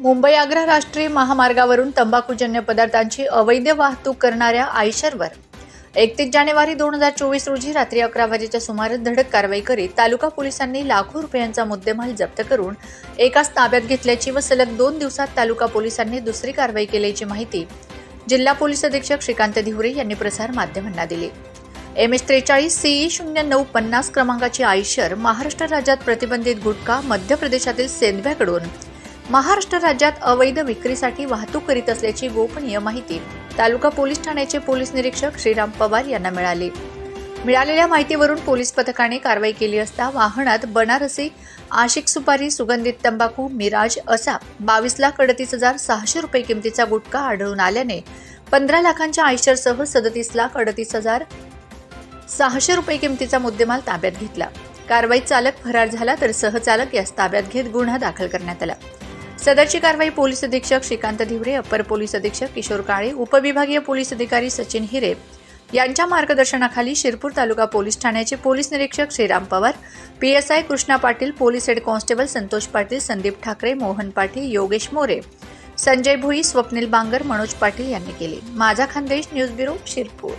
मुंबई आग्रा राष्ट्रीय महामार्गावरून तंबाखूजन्य पदार्थांची अवैध वाहतूक करणाऱ्या आयशरवर एकतीस जानेवारी दोन हजार चोवीस रोजी रात्री अकरा वाजेच्या सुमारास धडक कारवाई करीत तालुका पोलिसांनी लाखो रुपयांचा मुद्देमाल जप्त करून एकाच ताब्यात घेतल्याची व सलग दोन दिवसात तालुका पोलिसांनी दुसरी कारवाई केल्याची माहिती जिल्हा पोलीस अधीक्षक श्रीकांत धिवरे यांनी प्रसार माध्यमांना दिली. एम एच त्रेचाळीस सीई शून्य नऊ पन्नास क्रमांकाची आयशर महाराष्ट्र राज्यात प्रतिबंधित गुटखा मध्य प्रदेशातील सेंधव्याकडून महाराष्ट्र राज्यात अवैध विक्रीसाठी वाहतूक करीत असल्याची गोपनीय माहिती तालुका पोलीस ठाण्याचे पोलीस निरीक्षक श्रीराम पवार यांना मिळाली. मिळालेल्या माहितीवरून पोलीस पथकाने कारवाई केली असता वाहनात बनारसी आशिक सुपारी सुगंधित तंबाखू मिराज असा बावीस लाख अडतीस हजार सहाशे रुपये किमतीचा गुटखा आढळून आल्याने पंधरा लाखांच्या आयशरसह सदतीस लाख अडतीस हजार सहाशे रुपये किमतीचा मुद्देमाल ताब्यात घेतला. कारवाईत चालक फरार झाला तर सहचालक यास ताब्यात घेत गुन्हा दाखल करण्यात आला. सदरची कारवाई पोलीस अधीक्षक श्रीकांत धिवरे अपर पोलीस अधीक्षक किशोर काळे उपविभागीय पोलीस अधिकारी सचिन हिरे. यांच्या मार्गदर्शनाखाली शिरपूर तालुका पोलीस ठाण्याचे पोलीस निरीक्षक Shriram Pawar PSI Krishna Patil police head constable Santosh Patil Sandeep Thackeray Mohan Patil Yogesh More Sanjay Bhui Swapnil Bangar Manoj Patil यांनी केले. माझा Khandesh news bureau Shirpur.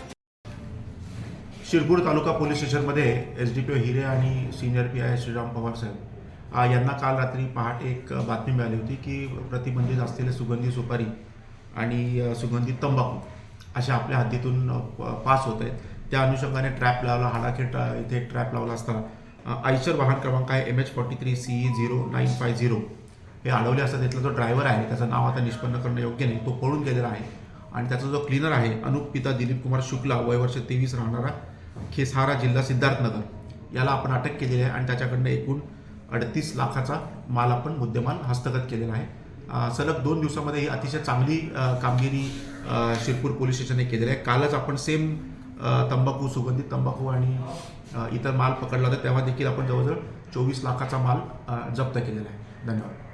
Shirpur taluka police स्टेशनमध्ये S D P Hire आणि senior P I Shriram Pawar साहेब यांना काल रात्री पहाटे एक बातमी मिळाली होती की प्रतिबंधित असलेले सुगंधी सुपारी आणि सुगंधी सुगंधित तंबाखू अशा आपल्या हद्दीतून प- पास होत आहेत. त्या अनुषंगाने ट्रॅप लावला हाडाखेट इथे ट्रॅप लावला असता आयशर वाहन क्रमांक आहे M H forty three C zero nine five zero. हे अडवले असतात तिथला जो ड्रायव्हर आहे त्याचं नाव आता निष्पन्न करणं योग्य नाही तो पळून गेलेला आहे. आणि त्याचा जो क्लीनर आहे अनुप पिता दिलीप कुमार शुक्ला वय वर्ष तेवीस राहणारा खेसारा जिल्हा सिद्धार्थनगर. याला आपण अटक केलेली आहे आणि त्याच्याकडनं एकूण अडतीस लाखाचा माल आपण मुद्देमाल हस्तगत केलेला आहे. सलग दोन दिवसामध्ये ही अतिशय चांगली कामगिरी शिरपूर पोलीस स्टेशनने केलेली आहे. कालच आपण सेम तंबाखू सुगंधित तंबाखू आणि इतर माल पकडला होता तेव्हा देखील आपण जवळजवळ चोवीस लाखाचा माल जप्त केलेला आहे. धन्यवाद.